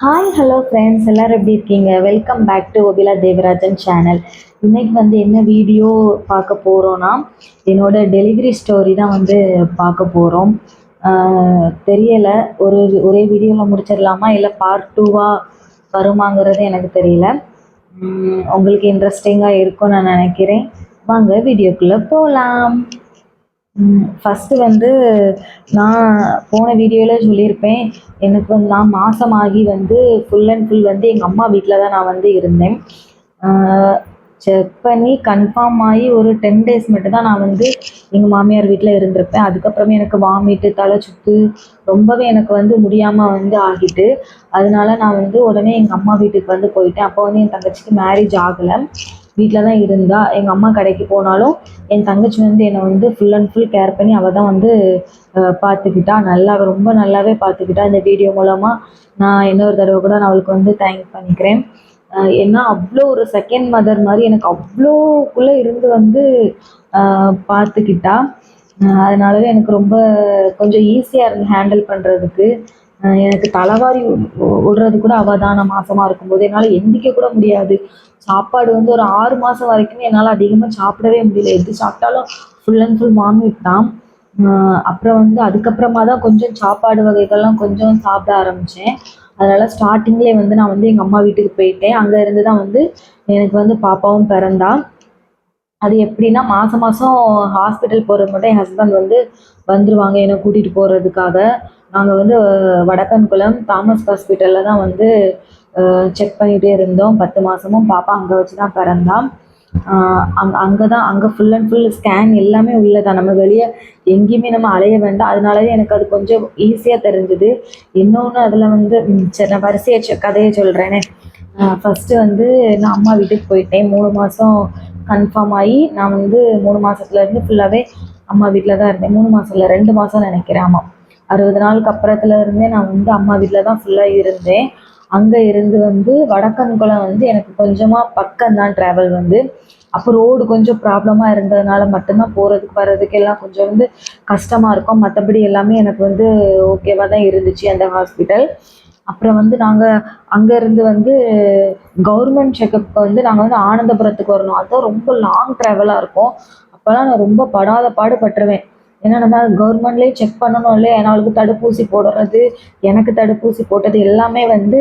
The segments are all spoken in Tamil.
ஹாய் ஹலோ ஃப்ரெண்ட்ஸ் எல்லோரும் எப்படி இருக்கீங்க? Welcome back to ஒபிலா Devarajan channel இன்னைக்கு வந்து என்ன வீடியோ பார்க்க போகிறோன்னா என்னோட டெலிவரி ஸ்டோரி தான் வந்து பார்க்க போகிறோம் தெரியலை. ஒரு ஒரே வீடியோவில் முடிச்சிடலாமா? இல்லை பார்ட் டூவாக வருமாங்கிறது எனக்கு தெரியல. உங்களுக்கு இன்ட்ரெஸ்டிங்காக இருக்கும்னு நான் நினைக்கிறேன். வாங்க வீடியோக்குள்ளே போகலாம் ஃபஸ்ட்டு வந்து நான் போன வீடியோவில் சொல்லியிருப்பேன் எனக்கு வந்து நான் மாதமாகி வந்து ஃபுல் அண்ட் ஃபுல் வந்து எங்கள் அம்மா வீட்டில் தான் நான் வந்து இருந்தேன். செக் பண்ணி கன்ஃபார்ம் ஆகி ஒரு டென் டேஸ் மட்டும் தான் நான் வந்து எங்கள் மாமியார் வீட்டில் இருந்திருப்பேன். அதுக்கப்புறமே எனக்கு வாமிட்டு தலை சுத்து ரொம்பவே எனக்கு வந்து முடியாமல் வந்து ஆகிட்டு அதனால நான் வந்து உடனே எங்கள் அம்மா வீட்டுக்கு வந்து போயிட்டேன். அப்போ வந்து என் தங்கச்சிக்கு மேரேஜ் ஆகலை. வீட்டில் தான் இருந்தா எங்கள் அம்மா கடைக்கு போனாலும் என் தங்கச்சி வந்து என்னை வந்து ஃபுல் அண்ட் ஃபுல் கேர் பண்ணி அவள் தான் வந்து பார்த்துக்கிட்டா நல்லா ரொம்ப நல்லாவே பார்த்துக்கிட்டா இந்த வீடியோ மூலமாக நான் இன்னொரு தடவை கூட நான் அவளுக்கு வந்து தேங்க் பண்ணிக்கிறேன். ஏன்னா அவ்வளோ ஒரு செகண்ட் மதர் மாதிரி எனக்கு அவ்வளோக்குள்ளே இருந்து வந்து பார்த்துக்கிட்டா அதனாலவே எனக்கு ரொம்ப கொஞ்சம் ஈஸியாக இருந்து ஹேண்டில் பண்ணுறதுக்கு எனக்கு தலைவாரி விடுறது கூட அவள் தான் நான் மாசமாக இருக்கும்போது என்னால் எந்திக்க கூட முடியாது. சாப்பாடு வந்து ஒரு ஆறு மாதம் வரைக்குமே என்னால் அதிகமாக சாப்பிடவே முடியல. எது சாப்பிட்டாலும் ஃபுல் அண்ட் ஃபுல் வாமிட் தான். அப்புறம் வந்து அதுக்கப்புறமா தான் கொஞ்சம் சாப்பாடு வகைகள்லாம் கொஞ்சம் சாப்பிட ஆரம்பித்தேன் அதனால் ஸ்டார்டிங்லேயே வந்து நான் வந்து எங்கள் அம்மா வீட்டுக்கு போயிட்டேன். அங்கே இருந்து தான் வந்து எனக்கு வந்து பாப்பாவும் பிறந்தா. அது எப்படின்னா மாதம் மாதம் ஹாஸ்பிட்டல் போகிறது மட்டும் என் ஹஸ்பண்ட் வந்து வந்துருவாங்க. என்னை கூட்டிகிட்டு போகிறதுக்காக நாங்கள் வந்து வடக்கன்குளம் தாமஸ் ஹாஸ்பிட்டலில் தான் வந்து செக் பண்ணிகிட்டே இருந்தோம். பத்து மாதமும் பாப்பா அங்கே வச்சு தான் பிறந்தான் அங்கே அங்கே தான் அங்கே ஃபுல் அண்ட் ஃபுல் ஸ்கேன் எல்லாமே உள்ளதான். நம்ம வெளியே எங்கேயுமே நம்ம அலைய வேண்டாம். அதனாலவே எனக்கு அது கொஞ்சம் ஈஸியாக தெரிஞ்சுது. இன்னொன்று அதில் வந்து சரி நான் வரிசையை கதையை சொல்கிறேனே ஃபஸ்ட்டு வந்து நான் அம்மா வீட்டுக்கு போயிட்டேன். மூணு மாதம் கன்ஃபார்ம் ஆகி நான் வந்து மூணு மாதத்துலேருந்து ஃபுல்லாகவே அம்மா வீட்டில் தான் இருந்தேன். மூணு மாதம் இல்லை ரெண்டு மாதம் நினைக்கிறேன் ஆமாம் அறுபது நாளுக்கு அப்புறத்துல இருந்தே நான் வந்து அம்மா வீட்டில் தான் ஃபுல்லாக இருந்தேன். அங்கே இருந்து வந்து வடக்கன்குளம் வந்து எனக்கு கொஞ்சமாக பக்கம்தான் ட்ராவல் வந்து. அப்போ ரோடு கொஞ்சம் ப்ராப்ளமாக இருந்ததுனால மட்டும்தான் போகிறதுக்கு வர்றதுக்கு எல்லாம் கொஞ்சம் வந்து கஷ்டமாக இருக்கும். மற்றபடி எல்லாமே எனக்கு வந்து ஓகேவாக தான் இருந்துச்சு அந்த ஹாஸ்பிட்டல் அப்புறம் வந்து நாங்கள் அங்கேருந்து வந்து கவர்மெண்ட் செக்கப்புக்கு வந்து நாங்கள் வந்து ஆனந்தபுரத்துக்கு வரணும். அதுதான் ரொம்ப லாங் ட்ராவலாக இருக்கும். அப்போல்லாம் நான் ரொம்ப படாத பாடு பாடுபட்டுருவேன். ஏன்னா நம்ம கவர்மெண்ட்லேயே செக் பண்ணணும் இல்லையா? ஏன்னா அவளுக்கு தடுப்பூசி போடுறது எனக்கு தடுப்பூசி போட்டது எல்லாமே வந்து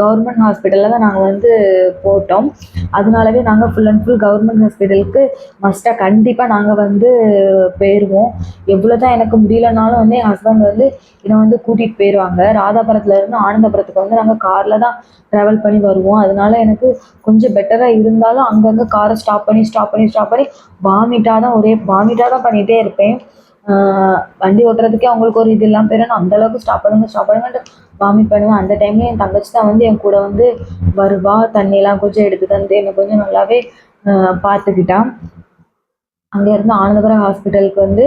கவர்மெண்ட் ஹாஸ்பிட்டலில் தான் நாங்கள் வந்து போட்டோம். அதனாலவே நாங்கள் ஃபுல் அண்ட் ஃபுல் கவர்மெண்ட் ஹாஸ்பிட்டலுக்கு மஸ்ட்டாக கண்டிப்பாக நாங்கள் வந்து போயிடுவோம் எவ்வளோ தான் எனக்கு முடியலனாலும் வந்து என் ஹஸ்பண்ட் வந்து என்னை வந்து கூட்டிகிட்டு போயிடுவாங்க ராதாபுரத்துலேருந்து ஆனந்தபுரத்துக்கு வந்து நாங்கள் காரில் தான் ட்ராவல் பண்ணி வருவோம். அதனால எனக்கு கொஞ்சம் பெட்டராக இருந்தாலும் அங்கங்கே காரை ஸ்டாப் பண்ணி ஸ்டாப் பண்ணி ஸ்டாப் பண்ணி வாமிட்டாக தான் ஒரே வாமிட்டாக தான் பண்ணிகிட்டே இருப்பேன். வண்டி ஓட்டுறதுக்கே அவங்களுக்கு ஒரு இது இல்லாமல் போயிடும். நான் அந்தளவுக்கு ஸ்டாப் பண்ணுங்க ஸ்டாப் பண்ணுங்கன்ட்டு வாமிட் பண்ணுவேன். அந்த டைம்ல என் தங்கச்சி தான் வந்து என் கூட வந்து வருவா. தண்ணியெல்லாம் கொஞ்சம் எடுத்து தந்து என்னை கொஞ்சம் நல்லாவே ஆஹ் பார்த்துக்கிட்டா. அங்கேருந்து ஆனந்தபுரம் ஹாஸ்பிட்டலுக்கு வந்து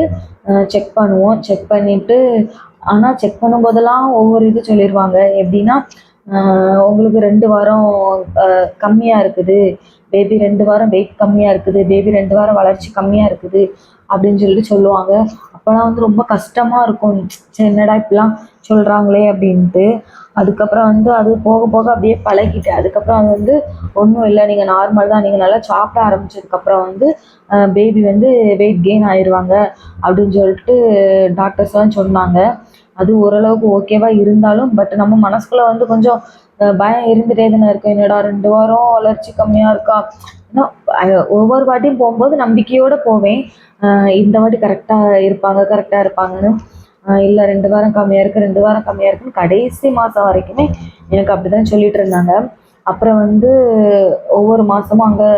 செக் பண்ணுவோம். செக் பண்ணிவிட்டு ஆனால் செக் பண்ணும்போதெல்லாம் ஒவ்வொரு இது சொல்லிடுவாங்க எப்படின்னா ஆஹ் உங்களுக்கு ரெண்டு வாரம் கம்மியாக இருக்குது. பேபி ரெண்டு வாரம் வெயிட் கம்மியாக இருக்குது பேபி ரெண்டு வாரம் வளர்ச்சி கம்மியாக இருக்குது அப்படின்னு சொல்லிட்டு சொல்லுவாங்க. அப்போலாம் வந்து ரொம்ப கஷ்டமாக இருக்கும். சரி என்னடா இப்படிலாம் சொல்கிறாங்களே அப்படின்ட்டு. அதுக்கப்புறம் வந்து அது போக போக அப்படியே பழகிட்டு அதுக்கப்புறம் அது வந்து ஒன்றும் இல்லை. நீங்கள் நார்மல் தான். நீங்கள் நல்லா சாப்பிட ஆரம்பிச்சதுக்கப்புறம் வந்து பேபி வந்து வெயிட் கெயின் ஆயிடுவாங்க அப்படின்னு சொல்லிட்டு டாக்டர்ஸ்லாம் சொன்னாங்க. அது ஓரளவுக்கு ஓகேவா இருந்தாலும் பட் நம்ம மனசுக்குள்ள வந்து கொஞ்சம் பயம் இருந்துகிட்டே தானே இருக்கும் என்னடா ரெண்டு வாரம் வளர்ச்சி கம்மியாக இருக்கா? ஒவ்வொரு வாட்டியும் போகும்போது நம்பிக்கையோடு போவேன். இந்த வாட்டி கரெக்டாக இருப்பாங்க கரெக்டாக இருப்பாங்கன்னு. இல்லை ரெண்டு வாரம் கம்மியாக இருக்குது ரெண்டு வாரம் கம்மியாக இருக்குன்னு கடைசி மாதம் வரைக்குமே எனக்கு அப்படி தான் சொல்லிட்டு இருந்தாங்க. அப்புறம் வந்து ஒவ்வொரு மாதமும் அங்கே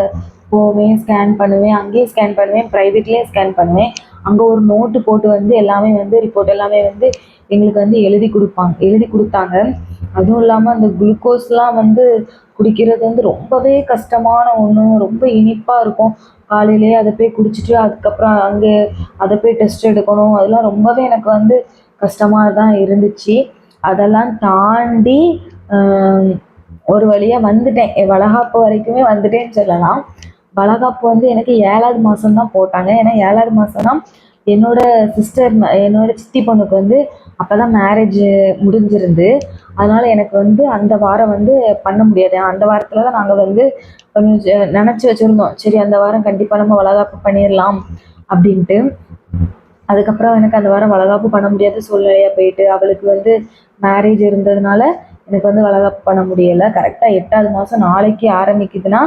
போவேன் ஸ்கேன் பண்ணுவேன் அங்கேயும் ஸ்கேன் பண்ணுவேன் ப்ரைவேட்லேயே ஸ்கேன் பண்ணுவேன். அங்கே ஒரு நோட்டு போட்டு வந்து எல்லாமே வந்து ரிப்போர்ட் எல்லாமே வந்து எங்களுக்கு வந்து எழுதி கொடுப்பாங்க. எழுதி கொடுத்தாங்க. அதுவும் இல்லாமல் அந்த குளுக்கோஸ்லாம் வந்து குடிக்கிறது வந்து ரொம்பவே கஷ்டமான ஒன்று ரொம்ப இனிப்பாக இருக்கும். காலையிலேயே அதை போய் குடிச்சிட்டு அதுக்கப்புறம் அங்கே அதை போய் டெஸ்ட் எடுக்கணும். அதெல்லாம் ரொம்பவே எனக்கு வந்து கஷ்டமாக தான் இருந்துச்சு. அதெல்லாம் தாண்டி ஒரு வழியாக வந்துட்டேன். வளகாப்பு வரைக்குமே வந்துட்டேன்னு சொல்லலாம். வளகாப்பு வந்து எனக்கு ஏழாவது மாதம் தான் போட்டாங்க. ஏன்னா ஏழாவது மாதம் தான் என்னோட சிஸ்டர் என்னோட சித்தி பொண்ணுக்கு வந்து அப்போ தான் மேரேஜ் முடிஞ்சிருந்து அதனால் எனக்கு வந்து அந்த வாரம் வந்து பண்ண முடியாது. அந்த வாரத்தில் தான் நாங்கள் வந்து கொஞ்சம் நினச்சி வச்சுருந்தோம். சரி அந்த வாரம் கண்டிப்பாக நம்ம வளகாப்பு பண்ணிடலாம் அப்படின்ட்டு. அதுக்கப்புறம் எனக்கு அந்த வாரம் வளகாப்பு பண்ண முடியாத சூழ்நிலையாக போயிட்டு அவளுக்கு வந்து மேரேஜ் இருந்ததுனால எனக்கு வந்து வளகாப்பு பண்ண முடியலை. கரெக்டாக எட்டாவது மாதம் நாளைக்கு ஆரம்பிக்குதுன்னா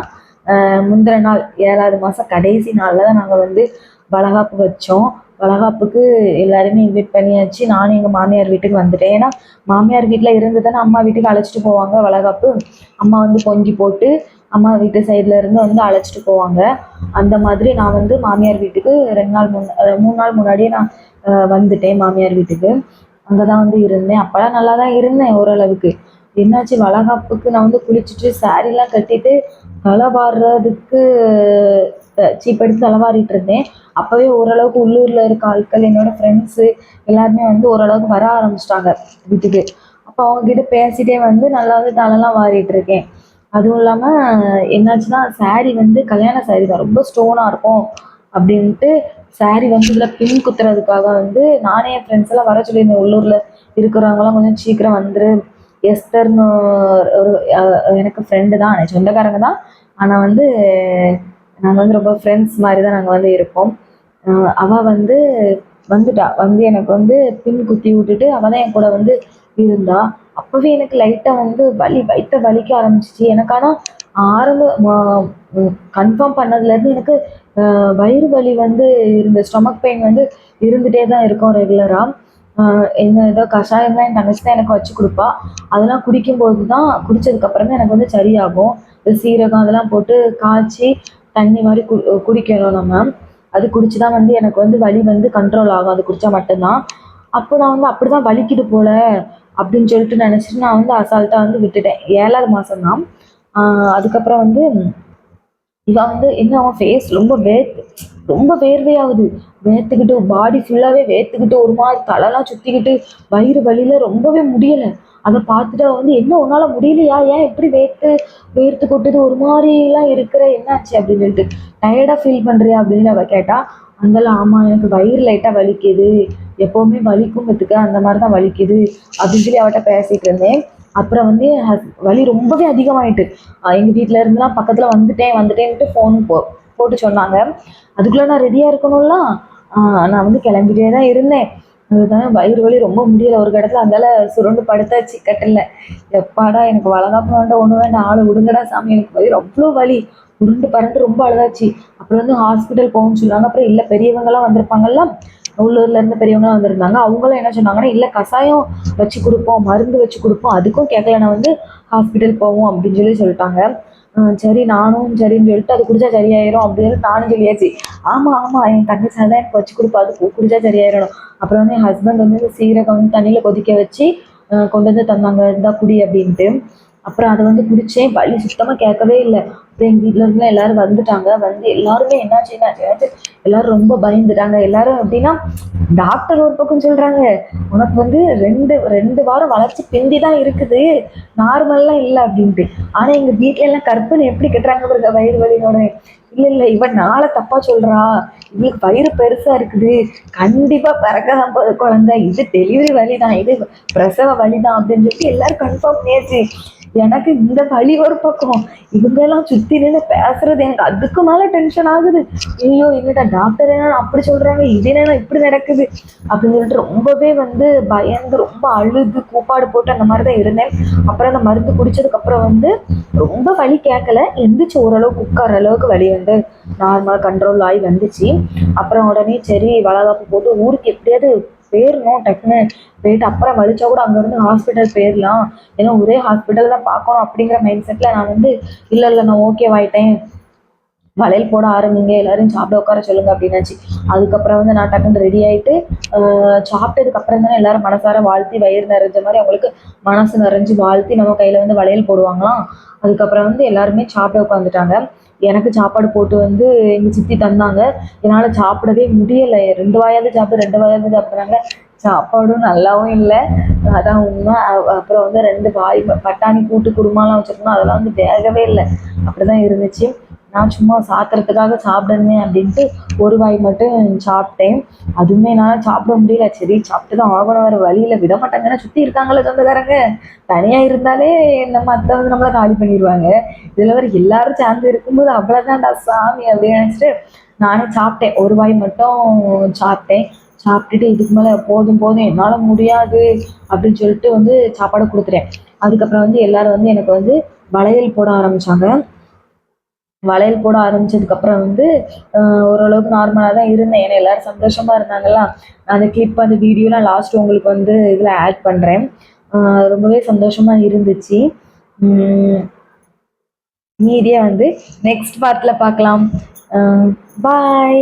முந்தின நாள் ஏழாவது மாதம் கடைசி நாளில் தான் நாங்கள் வந்து வளகாப்பு வச்சோம். வளகாப்புக்கு எல்லாருமே இன்வைட் பண்ணியாச்சு. நானும் எங்கள் மாமியார் வீட்டுக்கு வந்துட்டேன். ஏன்னா மாமியார் வீட்டில் இருந்து தானே அம்மா வீட்டுக்கு அழைச்சிட்டு போவாங்க வளகாப்பு. அம்மா வந்து பொங்கி போட்டு அம்மா வீட்டு சைடில் இருந்து வந்து அழைச்சிட்டு போவாங்க. அந்த மாதிரி நான் வந்து மாமியார் வீட்டுக்கு ரெண்டு நாள் முன் மூணு நாள் முன்னாடியே நான் வந்துட்டேன் மாமியார் வீட்டுக்கு. அங்கே தான் வந்து இருந்தேன். அப்போலாம் நல்லா தான் இருந்தேன் ஓரளவுக்கு. என்னாச்சு? வளகாப்புக்கு நான் வந்து குளிச்சுட்டு சாரீலாம் கட்டிட்டு தலை வாடுறதுக்கு சீப் எடுத்து தலவாரிட்டு இருந்தேன். அப்போவே ஓரளவுக்கு உள்ளூரில் இருக்க ஆட்கள் என்னோட ஃப்ரெண்ட்ஸு எல்லாருமே வந்து ஓரளவுக்கு வர ஆரம்பிச்சிட்டாங்க வீட்டுக்கு. அப்போ அவங்கக்கிட்ட பேசிட்டே வந்து நல்லா வந்து தலைலாம் வாரிட்டு இருக்கேன். அதுவும் இல்லாமல் என்னாச்சுன்னா saree வந்து கல்யாண saree தான். ரொம்ப ஸ்டோனாக இருக்கும் அப்படின்ட்டு saree வந்து இதில் பின் குத்துறதுக்காக வந்து நானே என் ஃப்ரெண்ட்ஸ் எல்லாம் வர சொல்லியிருந்தேன். உள்ளூரில் இருக்கிறவங்களாம் கொஞ்சம் சீக்கிரம் வந்துரு எஸ்தர்னு ஒரு எனக்கு ஃப்ரெண்டு தான் சொந்தக்காரங்க தான். ஆனால் வந்து நாங்கள் வந்து ரொம்ப ஃப்ரெண்ட்ஸ் மாதிரி தான் நாங்கள் வந்து இருப்போம். அவள் வந்து வந்துட்டா. வந்து எனக்கு வந்து பின் குத்தி விட்டுட்டு அவள் தான் என் கூட வந்து இருந்தா. அப்போவே எனக்கு லைட்டாக வந்து வலி வயிற்ற வலிக்க ஆரம்பிச்சிச்சு. எனக்கு ஆனால் ஆரம்ப கன்ஃபார்ம் பண்ணதுலேருந்து எனக்கு வயிறு வலி வந்து இருந்த ஸ்டொமக் பெயின் வந்து இருந்துகிட்டே தான் இருக்கும் ரெகுலராக என்ன ஏதோ கஷாயம்லாம் என் தங்கச்சி தான் எனக்கு வச்சு கொடுப்பா. அதெல்லாம் குடிக்கும்போது தான் குடித்ததுக்கப்புறமே எனக்கு வந்து சரியாகும். இந்த சீரகம் அதெல்லாம் போட்டு காய்ச்சி தண்ணி மாதிரி கு குடிக்கணும் நம்ம. அது குடிச்சு தான் வந்து எனக்கு வந்து வலி வந்து கண்ட்ரோல் ஆகும். அது குடித்தா மட்டும்தான். அப்போ நான் வந்து அப்படி தான் வலிக்குது போல அப்படின்னு சொல்லிட்டு நினச்சிட்டு நான் வந்து அசால்ட்டாக வந்து விட்டுட்டேன். ஏழாவது மாதம் தான். அதுக்கப்புறம் வந்து இவன் வந்து என்ன அவன் ஃபேஸ் ரொம்ப வே ரொம்ப வேர்வையாகுது. வேர்த்துக்கிட்டு பாடி ஃபுல்லாகவே வேர்த்துக்கிட்டு ஒரு மாதிரி தலைலாம் சுற்றிக்கிட்டு வயிறு வலியில் ரொம்பவே முடியலை. அதை பார்த்துட்டு வந்து என்ன உன்னால் முடியலையா? ஏன் எப்படி வேர்த்து வேர்த்து கொட்டுது? ஒரு மாதிரிலாம் இருக்கிற என்னாச்சு? அப்படின்னு சொல்லிட்டு டயர்டாக ஃபீல் பண்ணுறியா அப்படின்னு அவள் கேட்டால் அதெல்லாம் ஆமாம் எனக்கு வயிறு லைட்டாக வலிக்குது. எப்போவுமே வலிக்கும் அந்த மாதிரி தான் வலிக்குது. அப்படின்னு சொல்லி அவட்ட பேசிகிட்டு இருந்தேன். அப்புறம் வந்து ஹஸ் வலி ரொம்பவே அதிகமாயிட்டு. எங்கள் வீட்டில் இருந்துலாம் பக்கத்தில் வந்துட்டேன் வந்துட்டேன்ட்டு ஃபோன் போ போட்டு சொன்னாங்க. அதுக்குள்ளே நான் ரெடியாக இருக்கணும்லாம் நான் வந்து கிளம்பிட்டே தான் இருந்தேன். அதுதான் வயிறு வலி ரொம்ப முடியல. ஒரு இடத்துல அந்தால சுருண்டு படுத்தாச்சு கட்டில் எப்பாடா எனக்கு வளகாப்பு வேண்டாம் ஒன்று வேண்டாம் ஆளை விடுங்கடா சாமி. எனக்கு வயிறு அவ்வளோ வலி. உருண்டு பரண்டு ரொம்ப அழுதாச்சு. அப்புறம் வந்து ஹாஸ்பிட்டல் போகணும்னு சொல்லுவாங்க. அப்புறம் இல்லை பெரியவங்கலாம் வந்திருப்பாங்கல்ல. உள்ளூர்ல இருந்து பெரியவங்களாம் வந்திருந்தாங்க. அவங்களும் என்ன சொன்னாங்கன்னா இல்லை கஷாயம் வச்சு கொடுப்போம் மருந்து வச்சு கொடுப்போம். அதுக்கும் கேட்கலன்னா வந்து ஹாஸ்பிட்டல் போவோம் அப்படின்னு சொல்லி சொல்லிட்டாங்க. சரி நானும் சரின்னு சொல்லிட்டு அது குடிச்சா சரியாயிரும் அப்படின்னு நானும் சொல்லியாச்சு. ஆமாம் ஆமாம் என் தங்கச்சி தான் எனக்கு வச்சு கொடுப்பா அது குடிச்சா சரியாயிரும் அப்புறம் வந்து என் ஹஸ்பண்ட் வந்து சீரகம் வந்து தண்ணியில் கொதிக்க வச்சு கொண்டு வந்து தந்தாங்க இருந்தால் குடி அப்படின்ட்டு. அப்புறம் அதை வந்து குடித்தேன் வலி சுத்தமாக கேட்கவே இல்லை. அப்புறம் எங்கள் வீட்டில் இருந்து எல்லாரும் வந்துட்டாங்க. வந்து எல்லாருமே என்னாச்சு என்னாச்சு எல்லாரும் ரொம்ப பயந்துட்டாங்க. எல்லாரும் எப்படின்னா டாக்டர் ஒரு பக்கம் சொல்கிறாங்க உனக்கு வந்து ரெண்டு ரெண்டு வாரம் வளர்ச்சி பிந்தி தான் இருக்குது. நார்மல்லாம் இல்லை அப்படின்ட்டு. ஆனால் எங்கள் வீட்ல எல்லாம் கற்பனை எப்படி கட்டுறாங்க பாருங்க வயிறு வலியோட. இல்லை இல்லை இவன் நாளை தப்பாக சொல்கிறா இவளுக்கு வயிறு பெருசாக இருக்குது. கண்டிப்பாக பிறக்க தான் போகுது குழந்தை. இது டெலிவரி வழி தான் இது பிரசவ வழி தான் அப்படின்னு சொல்லிட்டு எல்லாரும் கன்ஃபார்ம் பண்ணியாச்சு. எனக்கு இந்த வழி ஒரு பக்கம். இவங்கெல்லாம் சுற்றி நின்று பேசுறது எனக்கு அதுக்கு மேலே டென்ஷன் ஆகுது. ஐயோ என்னடா டாக்டர் என்ன அப்படி சொல்கிறாங்க இது என்ன இப்படி நடக்குது? அப்படின்னு சொல்லிட்டு ரொம்பவே வந்து பயந்து ரொம்ப அழுது கூப்பாடு போட்டு அந்த மாதிரி தான் இருந்தேன். அப்புறம் அந்த மருந்து குடிச்சதுக்கப்புறம் வந்து ரொம்ப வலி கேட்கல. எந்திரிச்சு ஓரளவுக்கு உட்கார அளவுக்கு வலி வந்து நார்மலாக கண்ட்ரோல் ஆகி வந்துச்சு. அப்புறம் உடனே சரி வளகாப்பு போட்டு ஊருக்கு எப்படியாவது போயிடணும் டக்குன்னு போயிட்டு அப்புறம் வலிச்சா கூட அங்கேருந்து ஹாஸ்பிட்டல் போயிடலாம் ஏன்னா ஒரே ஹாஸ்பிட்டல் தான் பார்க்கணும் அப்படிங்கிற மைண்ட் செட்டில் நான் வந்து இல்லை இல்லை நான் ஓகேவாயிட்டேன் வளையல் போட ஆரம்பிங்க. எல்லாரும் சாப்பிட உட்கார சொல்லுங்க அப்படின்னாச்சு அதுக்கப்புறம் வந்து நான் டக்குன்னு ரெடி ஆயிட்டு சாப்பிட்டதுக்கு அப்புறம் தானே எல்லாரும் மனசார வாழ்த்தி வயிறு நிறைஞ்ச மாதிரி அவங்களுக்கு மனசு நிறைஞ்சு வாழ்த்தி நம்ம கையில் வந்து வளையல் போடுவாங்களாம். அதுக்கப்புறம் வந்து எல்லாருமே சாப்பிட உட்காந்துட்டாங்க எனக்கு சாப்பாடு போட்டு வந்து எங்கள் சித்தி தந்தாங்க. என்னால் சாப்பிடவே முடியலை. ரெண்டு வாயாவது சாப்பிட்டு ரெண்டு வாயாவது சாப்பிட்றாங்க. சாப்பாடும் நல்லாவும் இல்லை. அதான் உண்மை. அப்புறம் வந்து ரெண்டு வாய் பட்டாணி கூட்டு குருமாலாம் வச்சுருந்தோம் அதெல்லாம் வந்து வேகவே இல்லை. அப்படி தான் இருந்துச்சு. நான் சும்மா சாத்துறதுக்காக சாப்பிடணுமே அப்படின்ட்டு ஒரு வாய் மட்டும் சாப்பிட்டேன். அதுவுமே என்னால் சாப்பிட முடியல. சரி சாப்பிட்டு தான் ஆகணும். வர வழியில் விட மாட்டாங்கன்னா சுற்றி இருக்காங்களே சொந்தக்காரங்க. தனியாக இருந்தாலே நம்ம அத்தை வந்து நம்மளை காலி பண்ணிடுவாங்க. இதில் வர எல்லாரும் சேர்ந்து இருக்கும்போது அவ்வளோதான்டா சாமி அப்படின்னு நினச்சிட்டு நானும் சாப்பிட்டேன். ஒரு வாய் மட்டும் சாப்பிட்டேன். சாப்பிட்டுட்டு இதுக்கு மேலே போதும் போதும். என்னால் முடியாது அப்படின்னு சொல்லிட்டு வந்து சாப்பாடு கொடுத்துட்டேன். அதுக்கப்புறம் வந்து எல்லாரும் வந்து எனக்கு வந்து வளையல் போட ஆரம்பித்தாங்க வளையல் போட ஆரம்பிச்சதுக்கப்புறம் வந்து ஓரளவுக்கு நார்மலாக தான் இருந்தேன். ஏன்னா எல்லாரும் சந்தோஷமா இருந்தாங்களா அந்த கிளிப் அந்த வீடியோலாம் லாஸ்ட் உங்களுக்கு வந்து இதில் ஆட் பண்ணுறேன் ரொம்பவே சந்தோஷமா இருந்துச்சு. மீதியாக மீதியை வந்து நெக்ஸ்ட் பார்ட்டில் பார்க்கலாம். பாய்